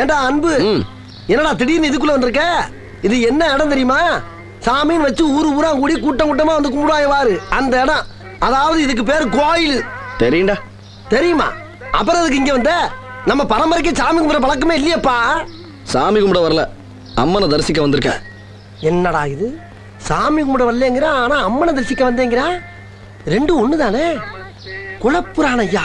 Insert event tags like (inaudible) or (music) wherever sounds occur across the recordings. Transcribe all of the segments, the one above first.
ஏண்டா அன்பு. என்னடா திடீர்னு இதுக்குள்ள வந்திருக்க? இது என்ன இடம் தெரியுமா? சாமின்னு வச்சு ஊரு ஊரா கூடி கூட்டம் கூட்டமா வந்து கும்பிடுவாங்க வாரு அந்த இடம். அதாவது இதுக்கு பேர் கோயில். தெரியும்டா. தெரியுமா? அப்புறம் அதுக்கு இங்க வந்த? நம்ம பரம்பரைக்கு சாமி கும்பிட பழக்கமே இல்லையேப்பா. சாமி கும்பிட வரல. அம்மனை தரிசிக்க வந்திருக்கேன் என்னடா இது? சாமி கும்பிட வரலங்கிறான் ஆனா அம்மனை தரிசிக்க வந்தேங்கிறான் ரெண்டும் ஒண்ணு தானே ஐயா.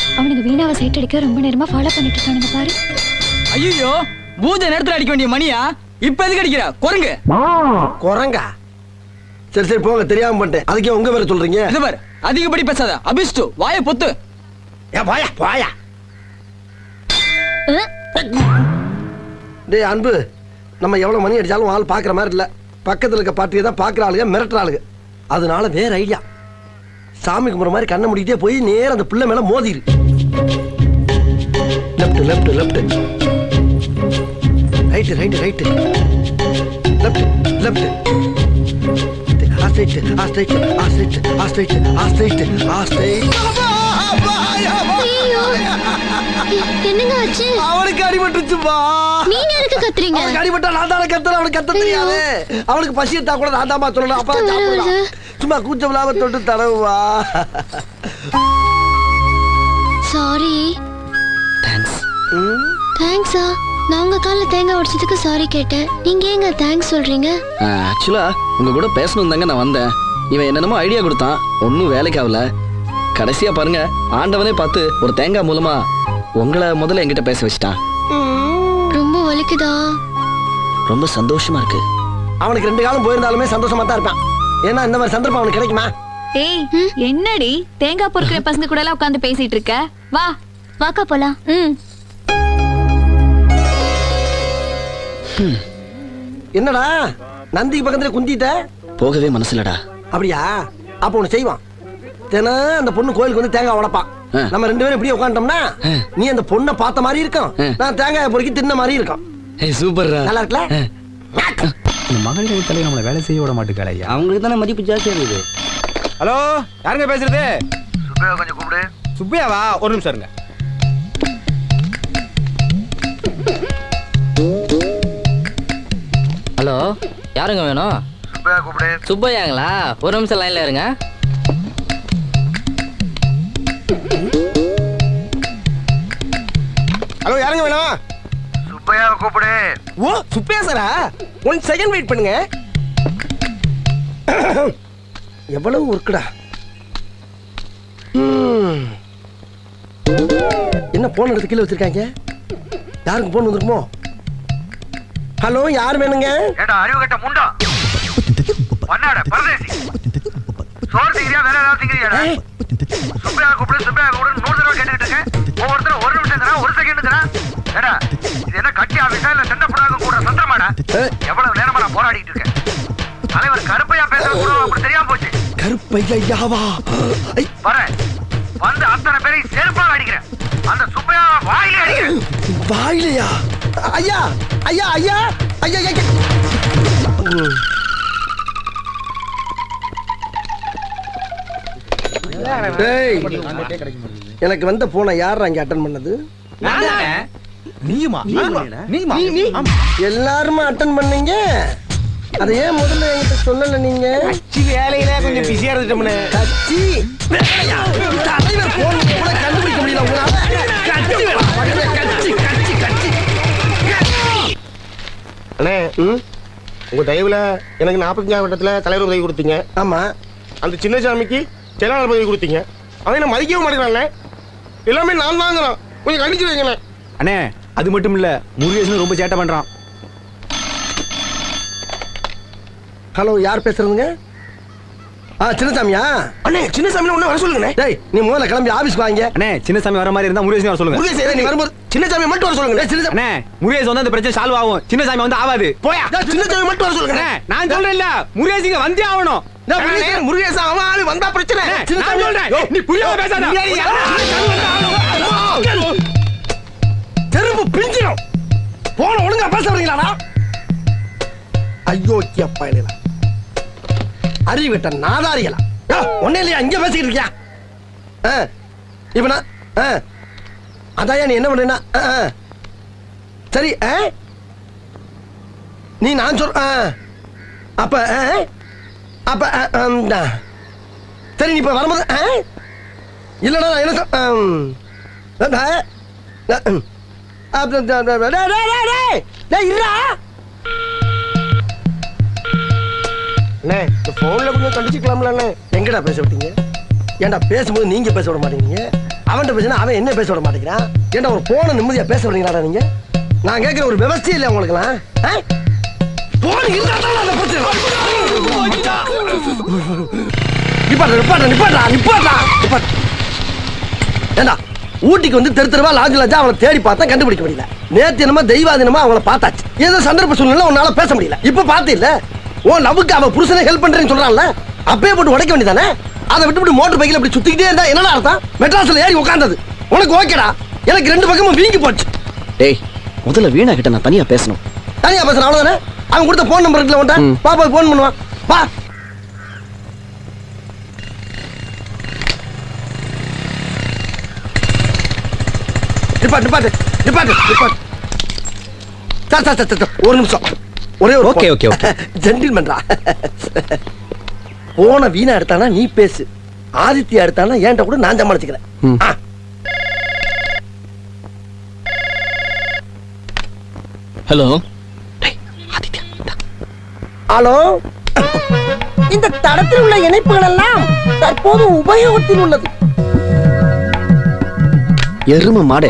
அவனுக்கு வீணாவை சைட் அடிக்க ரொம்ப நேரமா ஃபாலோ பண்ணிட்டு இருக்கானுங்க பாரு. ஐயோ பூஜை நேரத்துல அடிக்க வேண்டிய மணியா? இப்ப எதுக்கு அடிக்கிற? குரங்கு. குரங்கா? சரி சரி போங்க தெரியாம பண்ணிட்டேன். அதுக்கே உங்க பேரை சொல்றீங்க? இது பாரு அதிகப்படி பேசாத. அபிஷ்டு வாய பொத்து. ஏ போயா அஹ், டேய் அன்பு நம்ம எவ்வளவு மணி அடிச்சாலும் ஆள் பாக்குற மாதிரி இல்ல. பக்கத்துல இருக்க பாட்டியை தான் பாக்குற ஆளுங்க மிரட்டுற ஆளுங்க. அதனால வேற ஐடியா. சாமி கும்பிட்ற மாதிரி கண்ணை முடிக்கிட்டே போய் நேரா அந்த பிள்ளை மேல மோதிரு. Left left left right right right left left ஆஸ்ட்ரைட் ஆஸ்ட்ரைட் ஆஸ்ட்ரைட் ஆஸ்ட்ரைட் ஆஸ்ட்ரைட் ஆஸ்ட்ரைட் ஐயோ. என்னங்க ஆச்சு? அவனுக்கு அடிபட்டுச்சுப்பா நீங்க எதுக்கு கத்துறீங்க? அவனுக்கு அடிபட்டா நான் தானே கத்துறேன்? அவனுக்கு கத்த தெரியாது. அவனுக்கு பசி எடுத்தா கூட நான் தாமா சொல்லணும். அப்ப சாப்பிடலாம். சும்மா கூச்சம் இல்லாம தொட்டு தடவுவா. சாரி தேங்க்ஸ் ம், தேங்க்ஸா நான் உங்க கால்ல தேங்காய் உடைச்சதுக்கு சாரி கேட்டேன். நீங்க ஏங்க தேங்க்ஸ் சொல்றீங்க? ஆக்சுவலா உங்க கூட பேசணும் தாங்க நான் வந்தேன். இவன் என்னென்னமோ ஐடியா கொடுத்தான். ஒன்றும் வேலைக்கு ஆகல. கடைசியா பாருங்க ஆண்டவனே பார்த்து ஒரு தேங்காய் மூலமா உங்களை முதல்ல என்கிட்ட பேச வச்சுட்டான் ரொம்ப வலிக்குதா? ரொம்ப சந்தோஷமா இருக்கு. அவனுக்கு ரெண்டு காலம் போயிருந்தாலுமே சந்தோஷமா தான் இருப்பான் ஏன்னா இந்த மாதிரி சந்தர்ப்பம் அவனுக்கு கிடைக்குமா? ஏய் என்னடி? தேங்காய் பொறுக்கிற பசங்க கூட எல்லாம் உட்காந்து பேசிட்டு இருக்க? வா. வாக்கா போலாம். ம். என்னடா? நந்திக்கு பக்கத்துல குந்திட்ட? போகவே மனசுலடா அப்படியா? அப்ப ஒண்ணு செய்வான். தினம் அந்த பொண்ணு கோயிலுக்கு வந்து தேங்காய் உடைப்பான். நம்ம ரெண்டு பேரும் இப்படியே உட்காந்துட்டோம்னா. நீ அந்த பொண்ணை பார்த்த மாதிரி இருக்கும். நான் தேங்காய் பொறுக்கி தின்ன மாதிரி இருக்கும். ஏய் சூப்பர்ரா. நல்லா இருக்குல்ல? இந்த மகளிர் தலை நம்மளை வேலை செய்ய விட மாட்டேங்கிறாய் ஐயா அவங்களுக்கு தானே மதிப்பு ஜாஸ்தியா இருக்குது. ஹலோ யாருங்க பேசுறது? சுப்பையா கொஞ்சம் கூப்பிடு. சுப்பியாவா? ஒரு நிமிஷம் இருங்க. ஹலோ யாருங்க வேணும்? சுப்பையா கூப்பிடு. சுப்பையாங்களா? ஒரு நிமிஷம் லைன்ல இருங்க. ஹலோ யாருங்க வேணும்? சுப்பையாவை கூப்பிடு. ஓ சுப்பையா சாரா? ஒன் செகண்ட் வெயிட் பண்ணுங்க. எவ்வளவு ஒர்க்குடா. என்ன போன் எடுத்து கீழே வச்சிருக்காங்க? யாருக்கு போன் வந்திருக்குமோ? ஹலோ யார் வேணுங்க? ஏடா அறிவு கட்ட முண்டா. பண்ணாட பரதேசி. சோறு திங்கிறியா வேற ஏதாவது திங்கிறியாடா சுப்பையா கூப்பிடு சுப்பையா கூப்பிடு நூறு தடவை கேட்டுக்கிட்டு இருக்கேன். ஒவ்வொருத்தரும் ஒரு நிமிஷம் தரா ஒரு செகண்ட் தரா ஏடா இது என்ன கட்டி இல்ல எவ்வளவு நேரமா நான் போராடிட்டு இருக்கேன்? தலைவர் கருப்பையா பேசுறது கூட அப்படி தெரியாம போச்சு. கருப்பையாவா ஐ, வரேன் வந்து அத்தனை பேரையும் செருப்பால் அடிக்கிறேன். அந்த சுப்பையா வாயிலே அடிக்கிறேன். வாயிலையா? ஐயா ஐயா ஐயா ஐயா ஐயா எனக்கு வந்த போனை யார் அங்க அட்டன் பண்ணது? நீயுமா? நீயுமா? எல்லாருமே அட்டன் பண்ணீங்க? அதை ஏன் முதல்ல என்கிட்ட சொல்லல நீங்க? வேலையில கொஞ்சம் பிஸியா இருந்துட்டோம்னு. கட்சி? தலைவர் போன் கூட கண்டுபிடிக்க முடியல உங்களால. கட்சி. கட்சி கட்சி கட்சி அண்ணே ம், உங்க தயவுல எனக்கு நாற்பத்தஞ்சாம் வட்டத்துல தலைவர் உதவி கொடுத்தீங்க. ஆமா. அந்த சின்னசாமிக்கு செயலாளர் பதவி கொடுத்தீங்க. அவன் என்ன மதிக்கவே மாட்டேங்கிறான்ல எல்லாமே நான் தாங்கிறான். கொஞ்சம் கண்டிச்சு வைங்களேன். அண்ணே அது மட்டும் இல்ல முருகேசன் ரொம்ப சேட்டை பண்றான். ஹலோ யார் பேசுறதுங்க? ஆ சின்னசாமியா? அண்ணே சின்ன சாமியில ஒண்ணு வர சொல்லுங்கண்ணே. டேய் நீ முதல்ல கிளம்பி ஆபீஸ்க்கு வாங்க. அண்ணே சின்னசாமி வர மாதிரி இருந்தா முருகேசன் வர சொல்லுங்க. முருகேசன் நீ நீ வரும்போது வரும்போது சின்ன சாமி மட்டும் வர சொல்லுங்க டேய், சின்னசாமி அண்ணே முருகேசன் வந்து அந்த பிரச்சனை சால்வ் ஆகும். சின்னசாமி வந்து ஆகாது போயா. சின்ன சாமி மட்டும் வர சொல்லுங்க நான் சொல்றேன் இல்ல முருகேசிங்க வந்தே ஆகணும். முருகேசன் முருகேசன் அவன் ஆளு வந்தா பிரச்சனை. நான் சொல்றேன். நீ புரியாம பேசாத. பிஞ்சிடும் போன ஒழுங்கா பேச வரீங்களாடா அயோக்கிய பயணிகளா அறிவிட்ட நாதாரிகளா. ஒன்னே இல்லையா? இங்க பேசிக்கிட்டு இருக்கியா? ஆ, இப்ப நான் அதான் நீ என்ன பண்ணா சரி நீ நான் சொல் அப்ப அப்ப சரி நீ இப்ப வரும்போது ஆ? நான் என்ன சொல் அண்ணே இந்த போன்ல கொஞ்சம் கண்டிச்சுக்கலாம்ல அண்ணே. எங்கடா பேச விட்டீங்க? ஏன்டா பேசும்போது நீங்கள் பேச விட மாட்டேங்கிறீங்க? அவன்கிட்ட பேசினா அவன் என்ன பேச விட மாட்டேங்கிறான்? ஏன்டா ஒரு போன நிம்மதியாக பேச விடுறீங்களாடா நீங்கள் நான் கேட்குற ஒரு விவசாயம் இல்லை உங்களுக்குலாம் ஆ? போன் இருந்தா தான் அந்த பிரச்சனை நிப்பாட்டா நிப்பாட்டா நிப்பாட்டா நிப்பாட்டா நிப்பாட்டா ஏண்டா? ஊட்டிக்கு வந்து தெரு தெருவா லாஜ் லாஜா அவளை தேடி பார்த்தா கண்டுபிடிக்க முடியல. நேத்து என்னமோ தெய்வாதீனமா அவளை பார்த்தாச்சு. ஏதோ சந்தர்ப்ப சூழ்நிலை உன்னால பேச முடியல. இப்ப பார்த்து இல்ல உன் லவ்வுக்கு அவ புருஷனை ஹெல்ப் பண்றேன்னு சொல்றான்ல? அப்பயே போட்டு உடைக்க வேண்டியதானே? அதை விட்டுவிட்டு மோட்டர் பைக்கில் இப்படி சுத்திக்கிட்டே இருந்தா என்னடா அர்த்தம்? மெட்ராஸ்ல ஏறி உட்கார்ந்தது உனக்கு ஓகேடா எனக்கு ரெண்டு பக்கமும் வீங்கி போச்சு. டேய் முதல்ல வீணா கிட்ட நான் தனியா பேசணும். தனியா பேசுறேன் அவ்வளவுதானே? அவன் கொடுத்த போன் நம்பர் இருக்குல்ல உன்ட்ட ம். பா போய் போன் பண்ணுவான். பா நிப்பாட்டு நிப்பாட்டு நிப்பாட்டு நிப்பாட்டு. Sir sir sir, sir sir, ஒரு நிமிஷம். ஒரே ஒரு Okay, okay, okay. (laughs) ஜென்டில்மேன்டா போன வீணா எடுத்தானா நீ பேசு. ஆதித்யா எடுத்தானா ஏன்ட்ட கூட நான் சமாளிச்சுக்கிறேன். Hello hello? இந்த தடத்தில் உள்ள இணைப்புகள் எல்லாம் தற்போது உபயோகத்தில் உள்ளது. எரும மாடே.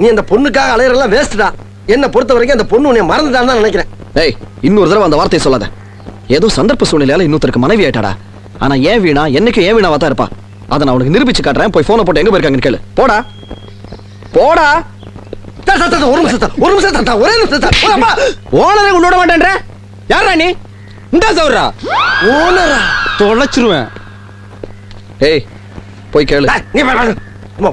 நீ அந்த பொண்ணுக்காக அலையறெல்லாம் வேஸ்ட்டா என்ன பொறுத்த வரைக்கும் அந்த பொண்ணு உன்னை மறந்துட்டான்னு தான் நினைக்கிறேன். டேய் இன்னொரு தடவை அந்த வார்த்தையை சொல்லாத. ஏதோ சந்தர்ப்ப சூழ்நிலையால இன்னொருத்தருக்கு மனைவி ஆயிட்டாடா. ஆனா ஏன் வீணா என்னைக்கும் ஏன் வீணாவா தான் இருப்பா? அதை நான் உனக்கு நிரூபிச்சு காட்டுறேன். போய் போனை போட்டு எங்க போயிருக்காங்கன்னு கேளு. போடா. போடா. ஒரு நிமிஷம் ஒரு நிமிஷம் ஒரே நிமிஷம். ஓனரை விட மாட்டேன்ற? யாரா நீ? இந்த சௌரா ஓனரா? தொலைச்சிருவேன். ஏய் போய் கேளு. நீ வா,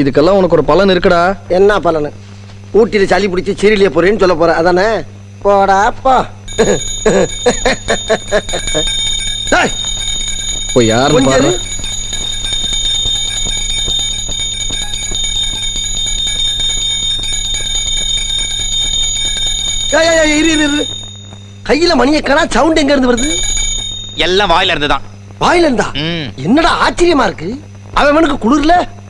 இதுக்கெல்லாம் உனக்கு ஒரு பலன் இருக்குடா. என்ன பலனு? ஊட்டியில் சளி பிடிச்சி சிறிலிய போறேன்னு சொல்ல போற அதானே? போடா போ. டேய், போய் யாருன்னு கொஞ்சம் பாரு. கையில மணியை காணா சவுண்ட் எங்க இருந்து வருது? எல்லாம் வாயில இருந்துதான். வாயில இருந்தா? ம். என்னடா ஆச்சரியமா இருக்கு? அவனுக்கு குளிர்ல?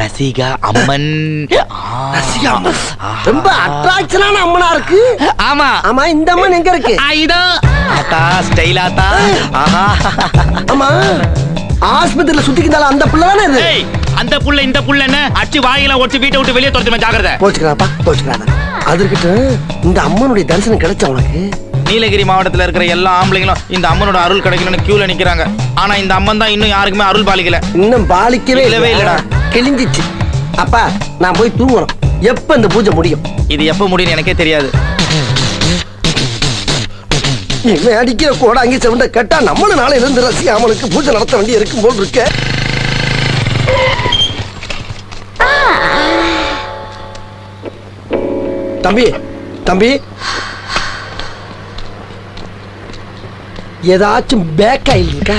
ரசிகா அம்மன். ரசிகா அம்மன். ரொம்ப அட்ராக்ஷனான அம்மனா இருக்கு. ஆமா. ஆமா இந்த அம்மன் எங்க இருக்கு? இதோ. ஆத்தா ஸ்டைல் ஆத்தா ஆஹா. ஆமா. ஆஸ்பத்திரியில சுத்திக்கிட்டால அந்த பிள்ளை தானே இது அந்த புள்ள இந்த புள்ள என்ன? அடிச்சு வாயில ஒடிச்சு வீட்டை விட்டு வெளியே துரத்துமே ஜாக்கிரதை. போச்சுக்கிறாப்பா போச்சுக்கிறாத. அதற்கிட்ட இந்த அம்மனுடைய தரிசனம் கிடைச்ச உனக்கு? நீலகிரி மாவட்டத்துல இருக்கிற எல்லா ஆம்பளைங்களும் இந்த அம்மனோட அருள் கிடைக்கணும்னு கியூல நிக்கிறாங்க. ஆனா இந்த அம்மன் தான் இன்னும் யாருக்குமே அருள் பாலிக்கல. இன்னும் பாலிக்கவே இல்லவே இல்லடா. கிழிஞ்சிச்சு. அப்பா நான் போய் தூங்கணும். எப்ப இந்த பூஜை முடியும்? இது எப்ப முடியும்னு எனக்கே தெரியாது. இவன் அடிக்கிற கோட அங்கே செவண்ட கேட்டா நம்மளும் நாளையில இருந்து ரசி அம்மனுக்கு பூஜை நடத்த வேண்டி இருக்கும் போல் இருக்க. தம்பி தம்பி. ஏதாச்சும் பேக் ஆயில் இருக்கா?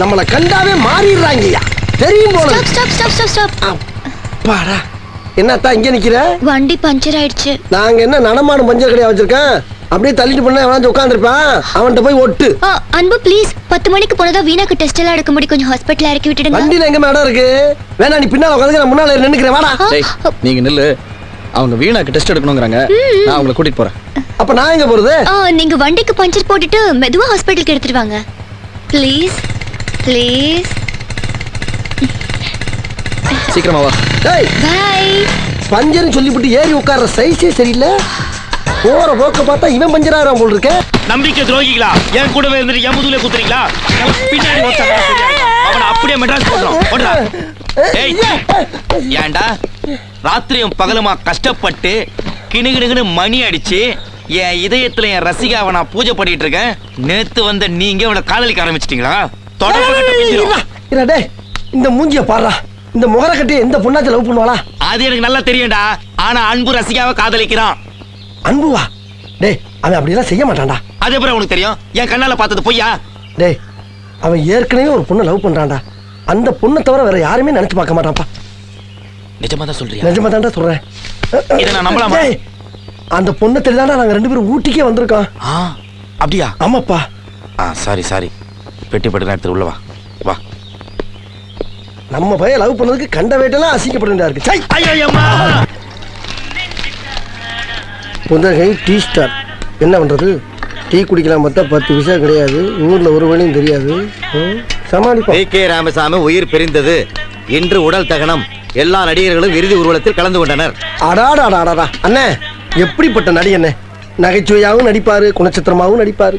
நம்மள கண்டாவே மாறிடுறாங்கய்யா. தெரியும் போல stop stop stop stop stop அப்பாடா. என்னத்தா இங்க நிக்கிற? வண்டி பஞ்சர் ஆயிடுச்சு. நாங்க என்ன நடமாடும் பஞ்சர் கடையா வச்சிருக்கேன்? அப்படியே தள்ளிட்டு பண்ண எவனாச்சும் உட்காந்துருப்பான் அவன்கிட்ட போய் ஒட்டு. ஆ, அன்பு ப்ளீஸ் பத்து மணிக்கு போனதா வீணாக்கு டெஸ்ட் எல்லாம் எடுக்க முடியும். கொஞ்சம் ஹாஸ்பிட்டல் இறக்கி விட்டுடுங்க. வண்டியில எங்க மேடம் இருக்கு? வேணா நீ பின்னால உட்காந்து நான் முன்னால நின்னுக்கிறேன். வாடா. நீங்க நில்லு. அவங்க வீணாக்கு டெஸ்ட் எடுக்கணுங்கிறாங்க. நான் அவங்கள கூட்டிட்டு போறேன். அப்ப நான் எங்க போறது? ஆ, நீங்க வண்டிக்கு பஞ்சர் போட்டுட்டு மெதுவா ஹாஸ்பிட்டலுக்கு எடுத்துட்டு வாங்க. ப்ளீஸ் ப்ளீஸ் சீக்கிரமா வா. டேய்! பை பஞ்சர்னு சொல்லிவிட்டு ஏறி உட்கார்ற சைஸே சரியில்லை. போற போக்க பார்த்தா இவன் பஞ்சர் ஆகிறான் போல் இருக்க நம்பிக்கை துரோகிகளா? என் கூடவே இருந்துட்டு என் முதுகுல குத்துறீங்களா? பின்னாடி ஒருத்தன் அவனை அப்படியே மெட்ராஸ் ஓடுறா ஏய் ஏன்டா? ராத்திரியும் பகலுமா கஷ்டப்பட்டு கிணுகிணுகினு மணி அடிச்சு என் இதயத்துல என் ரசிகாவை நான் பூஜை பண்ணிட்டு இருக்கேன். நேத்து வந்த நீங்க அவனை காதலிக்க ஆரம்பிச்சிட்டீங்களா? தொடர்பு இந்த மூஞ்சிய பாடுறா. இந்த முகர கட்டி எந்த பொண்ணாச்சும் லவ் பண்ணுவாளா? அது எனக்கு நல்லா தெரியும்டா. ஆனா அன்பு ரசிகாவை காதலிக்கிறான். அன்புவா? டேய் அவன் அப்படியெல்லாம் செய்ய மாட்டான்டா. அது எப்படி உனக்கு தெரியும்? என் கண்ணால பார்த்தது பொய்யா? டேய் அவன் ஏற்கனவே ஒரு பொண்ணை லவ் பண்றான்டா. அந்த பொண்ணை தவிர வேற யாருமே நினைச்சு பார்க்க மாட்டான்ப்பா. நிஜமா தான் சொல்றியா? நிஜமா தான்டா சொல்றேன். இதை நான் நம்பலாமா? அந்த பொண்ணை தெரியாதா நாங்க ரெண்டு பேரும் ஊட்டிக்கே வந்திருக்கோம். ஆ அப்படியா? ஆமாப்பா. ஆ சாரி சாரி. பெட்டி பட்டு எடுத்து உள்ள வா. வா. நம்ம பையன் லவ் பண்ணதுக்கு கண்ட வேட்டெல்லாம் அசிங்கப்பட இருக்கு சை புதகை டீ ஸ்டார். என்ன பண்றது? டீ குடிக்கலாம் பார்த்தா பத்து பைசா கிடையாது. ஊர்ல ஒரு வழியும் தெரியாது. சமாளிப்போம். கே ராமசாமி உயிர் பிரிந்தது. இன்று உடல் தகனம். எல்லா நடிகர்களும் இறுதி ஊர்வலத்தில் கலந்து கொண்டனர். அடாடாடாடா அண்ணே எப்படிப்பட்ட நடி அண்ணே நகைச்சுவையாவும் நடிப்பாரு குணச்சித்திரமாவும் நடிப்பாரு.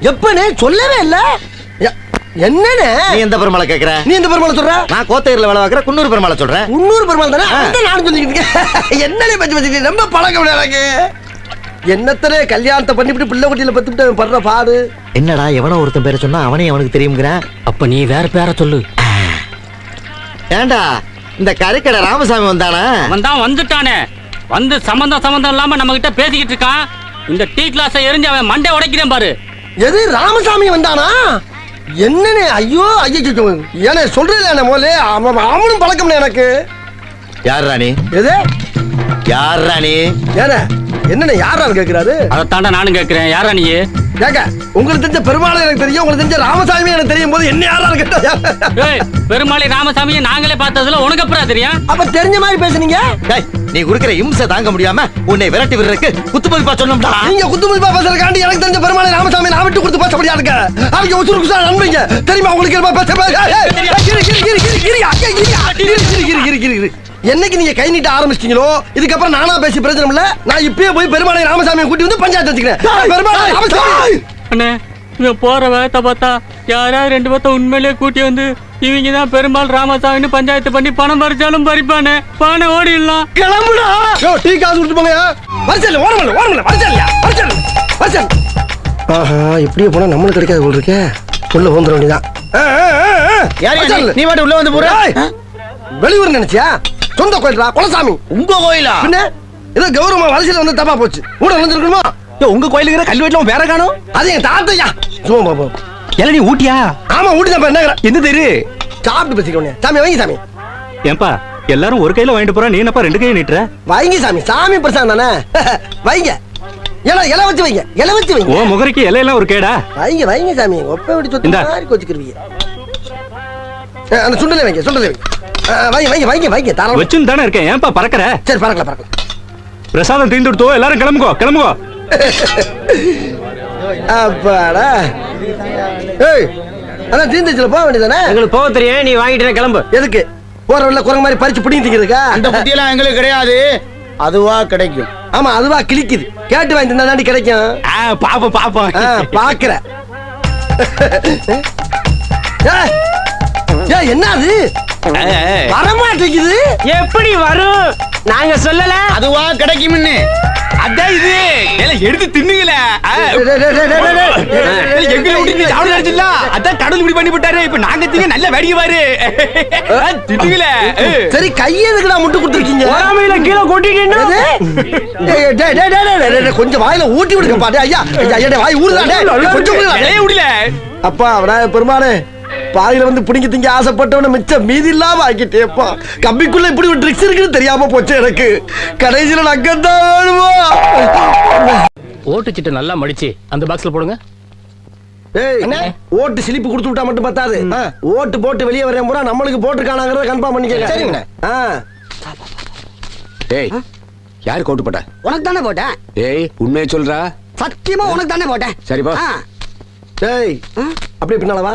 எப்பனே சொல்லவே இல்ல. எ- என்னண்ணே நீ எந்த பெருமாளை கேக்குற? நீ இந்த பெருமாளை சொல்ற? நான் கோத்தையர்ல வேலை பார்க்குற குன்னூர் பெருமாளை சொல்றேன். முன்னூறு பெருமாள் தானே? அந்த நானும் சொல்லிக்கிட்டு இருக்கேன். என்னனே ரொம்ப பழக்கம் எனக்கு. என்னத்தனே கல்யாணத்தை பண்ணிவிட்டு பிள்ளை குட்டியில பத்துட்டு அவன் படுற பாடு? என்னடா எவனோ ஒருத்தன் பேரை சொன்னா அவனே அவனுக்கு தெரியுங்கிறேன் அப்ப நீ வேற பேரை சொல்லு. ஏண்டா இந்த கறிக்கடை ராமசாமி வந்தானா? அவன் தான் வந்துட்டானே. வந்து சம்பந்தம் சம்பந்தம் இல்லாம நம்ம கிட்ட பேசிக்கிட்டு இருக்கான். இந்த டீ கிளாஸை எரிஞ்சு அவன் மண்டை உடைக்கிறேன் பாரு. எது ராமசாமி வந்தானா? என்னனே ஐயோ ஐயோ ஏனே சொல்றேன் என்ன மோலே அவன் அவனும் பழக்கம்னே எனக்கு. யார் ராணி? எது? யார் ராணி? ஏனே என்னண்ணே யாரான்னு கேக்குறாரு அதைத்தாண்டா நானும் கேட்கிறேன். யாரா நீ கேக்க உங்களுக்கு தெரிஞ்ச பெருமாள் எனக்கு தெரியும் உங்களுக்கு தெரிஞ்ச ராமசாமி எனக்கு தெரியும் போது என்ன யாரான்னு கேட்டா? பெருமாளி ராமசாமியை நாங்களே பார்த்ததுல உனக்கு அப்புறம் தெரியும் அப்ப தெரிஞ்ச மாதிரி பேசுனீங்க? டேய் நீ குடுக்கிற இம்சை தாங்க முடியாம உன்னை விரட்டி விடுறதுக்கு குத்து மதிப்பா சொன்னோம்டா நீங்க குத்து மதிப்பா பேசுறதுக்காண்டி எனக்கு தெரிஞ்ச பெருமாளை விட்டு கொடுத்து பேச முடியாது அவங்க உசுறு குசா நண்பீங்க தெரியுமா உங்களுக்கு என்ன பேச ஏய், ஏய், ஏய், கிரி, கிரி, கிரி, கிரி, கிரி, ஐயா, கிரியா, கிரி, கிரி, கிரி, கிரி, கிரி, கிரி. என்னைக்கு நீங்க கை நீட்ட ஆரம்பிச்சிட்டீங்களோ இதுக்கப்புறம் நானா பேசி பிரச்சனை இல்ல. நான் இப்பயே போய் பெருமாளை ராமசாமியை கூட்டி வந்து பஞ்சாயத்து வச்சுக்கிறேன். பெருமாளை ராமசாமி. அண்ணே இவன் போற வேகத்தை பார்த்தா யாராவது ரெண்டு பேர்த்த உண்மையிலேயே கூட்டி வந்து இவங்க தான் பெருமாள் ராமசாமின்னு பஞ்சாயத்து பண்ணி பணம் பறிச்சாலும் பறிப்பானே. பணம் ஓடிடலாம். கிளம்புடா. டீ காசு கொடுத்து போங்க வரிசையில் ஓரமல்ல ஓரமல்ல வரிசையிலையா வரிசையில் வரிசையில் ஆஹா இப்படியே போனா நம்மளுக்கு கிடைக்காது போல் இருக்கே. உள்ள வந்துட வேண்டியதான் நீ வாட்டு உள்ள வந்து போற வெளியூர் நினைச்சியா? சொந்த கோயில்டா குலசாமி. உங்க கோயிலா? பின்ன ஏதோ கௌரவமா வரிசையில் வந்து தப்பா போச்சு. கூட நுழைஞ்சிருக்கணுமா உங்க கோயிலுங்கிற கல் வீட்டுல வேற காணும்? அது என் தாத்தையா. சும்மா பாப்போம் எல நீ ஊட்டியா? ஆமா ஊட்டி தான் என்ன எந்த தெரு? சாப்பிட்டு பேசிக்கோங்க சாமி வைங்க சாமி. ஏன்பா எல்லாரும் ஒரு கையில வாங்கிட்டு போறா நீ என்னப்பா ரெண்டு கையை நீட்டுற? வைங்க சாமி. சாமி பிரசாதம் தானே? (laughs) வைங்க. இலை இலை வச்சு வைங்க இலை வச்சு வைங்க. ஓ முகரைக்கு இலையெல்லாம் ஒரு கேடா? வைங்க வைங்க சாமி ஒப்ப விட்டு சொத்து இந்தா. மாதிரி அந்த சுண்டலை வைங்க சுண்டலை வைங்க. வைங்க வைங்க வைங்க வைங்க தாராளமா. வச்சுன்னு தானே இருக்கேன் ஏன்பா பறக்கற? சரி பறக்கல பறக்கல. பிரசாதம் தீர்ந்து கொடுத்தோ எல்லாரும் கிளம்புகோ கிளம்புகோ அப்பாடா. ஏய் அதான் தீந்துச்சுல போக வேண்டியதானே எங்களுக்கு போக தெரியும் நீ வாங்கிட்டு கிளம்பு. எதுக்கு? போற வழியில குரங்கு மாதிரி பறிச்சு பிடிங்கி திங்கிறதுக்கா அந்த குட்டியெல்லாம் எங்களுக்கு கிடையாது. அதுவா கிடைக்கும். ஆமா அதுவா கிழிக்குது. கேட்டு வாங்கி தந்தா தாண்டி கிடைக்கும். பாப்போம் பாப்போம். ஏய், என்ன அது வரமாட்டேங்குது. எப்படி வரும்? நாங்க சொல்லல. அதுவா கிடைக்கும்னு. அதான் இது எல்லாம் எடுத்து தின்னுங்கள டேய், டேய், டேய், டேய், டேய், டேய். எங்களை விட்டு சாப்பிட அதான் கடவுள் இப்படி பண்ணி விட்டாரு இப்ப நாங்க திங்க நல்ல வேடிக்கை பாரு தின்னுங்கள சரி கையை எதுக்குடா முட்டு கொடுத்துருக்கீங்க பொறாமையில கீழே கொட்டிட்டு எது? டேய், டேய், டேய், டேய், டேய், டேய், டேய், கொஞ்சம் வாயில ஊட்டி விடுங்க பாட்டு ஐயா ஐயா, வாய் டேய், கொஞ்சம் விடல அப்பா விநாயகர் பெருமானே பாதியில வந்து பிடிங்க திங்க ஆசைப்பட்டவன மிச்சம் மீதி இல்லாம ஆக்கிட்டேப்பா கம்பிக்குள்ள இப்படி ஒரு ட்ரிக்ஸ் இருக்குன்னு தெரியாம போச்சு எனக்கு. கடைசியில நக்கத்தான் வேணுமா ஓட்டு சீட்டு நல்லா மடிச்சு அந்த பாக்ஸ்ல போடுங்க. ஏய் ஓட்டு சிலிப்பு கொடுத்து விட்டா மட்டும் பத்தாது. ஓட்டு போட்டு வெளியே வரேன் பூரா நம்மளுக்கு போட்டுருக்கானாங்கிறத கன்ஃபார்ம் பண்ணிக்கங்க. சரிங்கண்ணே. ஏய் யார் கோட்டு போட்ட? உனக்கு தானே போட்டேன் ஏய் உண்மையை சொல்றா. சத்தியமா உனக்கு தானே போட்டேன் சரிப்பா டேய் அப்படியே பின்னால வா.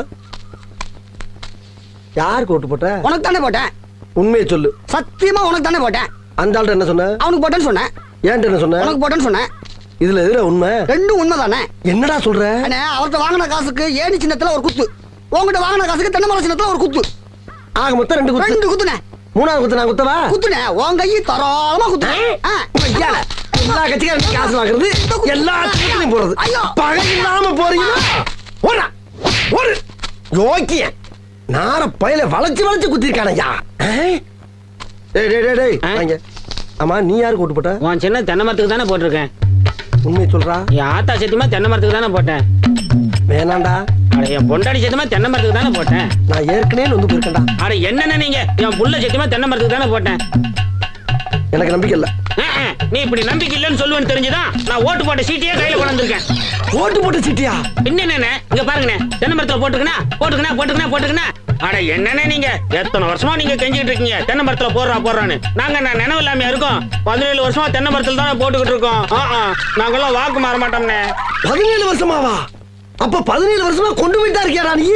யாருக்கு ஓட்டு போட்ட? உனக்கு தானே போட்டேன். உண்மையை சொல்லு. சத்தியமா உனக்கு தானே போட்டேன். அந்த ஆள்கிட்ட என்ன சொன்ன? அவனுக்கு போட்டேன்னு சொன்னேன். ஏன்ட்ட என்ன சொன்ன? உனக்கு போட்டேன்னு சொன்னேன். இதுல எதுல உண்மை? ரெண்டும் உண்மைதானே? என்னடா சொல்ற? அண்ணே அவர்கிட்ட வாங்கின காசுக்கு ஏணி சின்னத்துல ஒரு குத்து. உங்ககிட்ட வாங்கின காசுக்கு தென்னை மரம் சின்னத்துல ஒரு குத்து. ஆக மொத்தம் ரெண்டு குத்து. ரெண்டு குத்துனே. மூணாவது குத்து நான் குத்தவா? குத்துனே. உன் கையை தாராளமா குத்துனேன் எல்லா கட்சிக்காரும் காசு வாங்குறது எல்லா கட்சிகளையும் போறது. பகை இல்லாம போறீங்க ஓடா ஓடு. யோக்கிய நார பயில வளைச்சு வளைச்சு குத்திருக்கானய்யா. டேய் டேய் டேய் டேய். வாங்க. ஆமா நீ யாருக்கு ஓட்டு போட்ட? உன் சின்ன தென்னை மரத்துக்கு தானே போட்டிருக்கேன். உண்மையை சொல்றா? என் ஆத்தா சத்தியமா தென்னை மரத்துக்கு தானே போட்டேன். வேணாண்டா. அட என் பொண்டாடி சத்தியமா தென்னை மரத்துக்கு தானே போட்டேன். நான் ஏற்கனவே வந்து போயிருக்கேன்டா. அட என்னென்ன நீங்க? என் புள்ள சத்தியமா தென்னை மரத்துக்கு தானே போட்டேன். எனக்கு நம்பிக்கை இல்ல. நீ இப்படி நம்பிக்கை இல்லைன்னு சொல்லுவேன்னு தெரிஞ்சுதான் நான் ஓட்டு போட்ட சீட்டையே கையில கொண்டு வந்திருக்கேன். ஓட்டு போட்டு சிட்டியா? என்னண்ணே இங்க பாருங்கண்ணே. தென்னை மரத்துல போட்டுக்கணா போட்டுக்கணா போட்டுக்கணா போட்டுக்கணா. அட என்னண்ணே நீங்க? எத்தனை வருஷமா நீங்க கெஞ்சிட்டு இருக்கீங்க? தென்னை மரத்துல போடுறா போடுறான்னு. நாங்க நான் நினைவு இல்லாம இருக்கோம்? பதினேழு வருஷமா தென்னை மரத்துல தானே போட்டுக்கிட்டு இருக்கோம். ஆ, நாங்கெல்லாம் வாக்கு மாற மாட்டோம்னே பதினேழு வருஷமாவா? அப்ப பதினேழு வருஷமா கொண்டு போயிட்டா இருக்கியாடா நீ?